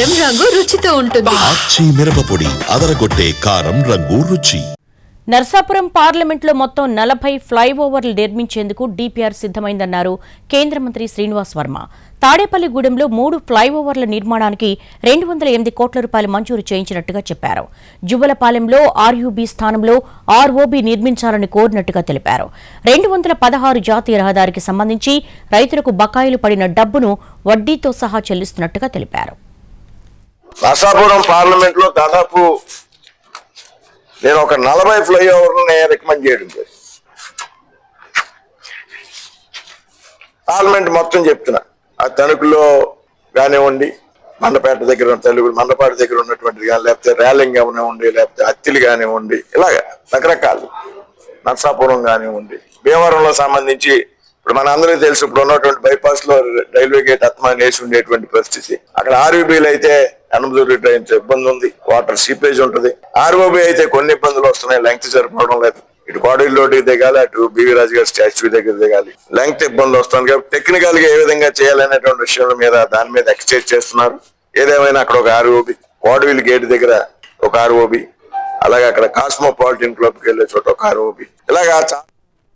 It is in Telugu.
కారం రంగు రుచితో ఉంటుంది. మిరపపొడి అదరగొట్టే కారం రంగు రుచి. నర్సాపురం పార్లమెంట్లో మొత్తం నలభై ఫ్లైఓవర్లు నిర్మించేందుకు డీపీఆర్ సిద్దమైందన్నారు కేంద్ర మంత్రి శ్రీనివాస్ వర్మ. తాడేపల్లిగూడెంలో మూడు ఫ్లైఓవర్ల నిర్మాణానికి రెండు వందల ఎనిమిది కోట్ల రూపాయలు మంజూరు చేయించినట్టుగా చెప్పారు. జువ్వలపాలెంలో ఆర్యూబీ స్థానంలో ఆర్ఓబీ నిర్మించాలని కోరినట్టుగా తెలిపారు. రెండు వందల పదహారు జాతీయ రహదారికి సంబంధించి రైతులకు బకాయిలు పడిన డబ్బును వడ్డీతో సహా చెల్లిస్తున్నట్టుగా తెలిపారు. నర్సాపురం పార్లమెంట్లో దాదాపు నేను ఒక నలభై ఫ్లైఓవర్ని రికమెండ్ చేయడం జరిగింది. పార్లమెంట్ మొత్తం చెప్తున్నా ఆ తణుకులో కానివ్వండి మండపేట దగ్గర ఉన్న తెలుగు దగ్గర ఉన్నటువంటిది కానీ లేకపోతే రేలింగ్ కానివ్వండి లేకపోతే అత్తిలు కానివ్వండి ఇలాగ రకరకాలు. నర్సాపురం కానివ్వండి భీమవరంలో సంబంధించి ఇప్పుడు మన అందరికీ తెలుసు ఇప్పుడు ఉన్నటువంటి బైపాస్లో రైల్వే గేట్ అత్మాని వేసి ఉండేటువంటి పరిస్థితి. అక్కడ ఆర్యూబీలు అయితే ఎనమదూరి ట్రైన్ ఇబ్బంది ఉంది. వాటర్ సీపేజ్ ఉంటుంది. ఆర్ఓబి అయితే కొన్ని ఇబ్బందులు వస్తున్నాయి. లెంగ్త్ సరిపోవడం లేదు. ఇటు కోడీలోటి దిగాలి అటు బివి రాజు గారి స్టాచ్యూ దగ్గర దిగాలి. లెంగ్త్ ఇబ్బందులు వస్తుంది కాబట్టి టెక్నికల్గా ఏ విధంగా చేయాలనేటువంటి విషయాల మీద దాని మీద ఎక్స్చేంజ్ చేస్తున్నారు. ఏదేమైనా అక్కడ ఒక ఆర్ఓబి కోడవీల్ గేట్ దగ్గర ఒక ఆర్ఓబి అలాగే అక్కడ కాస్మోపాలిటన్ క్లబ్కి వెళ్ళే చోట ఒక ఆర్ఓబి ఇలాగా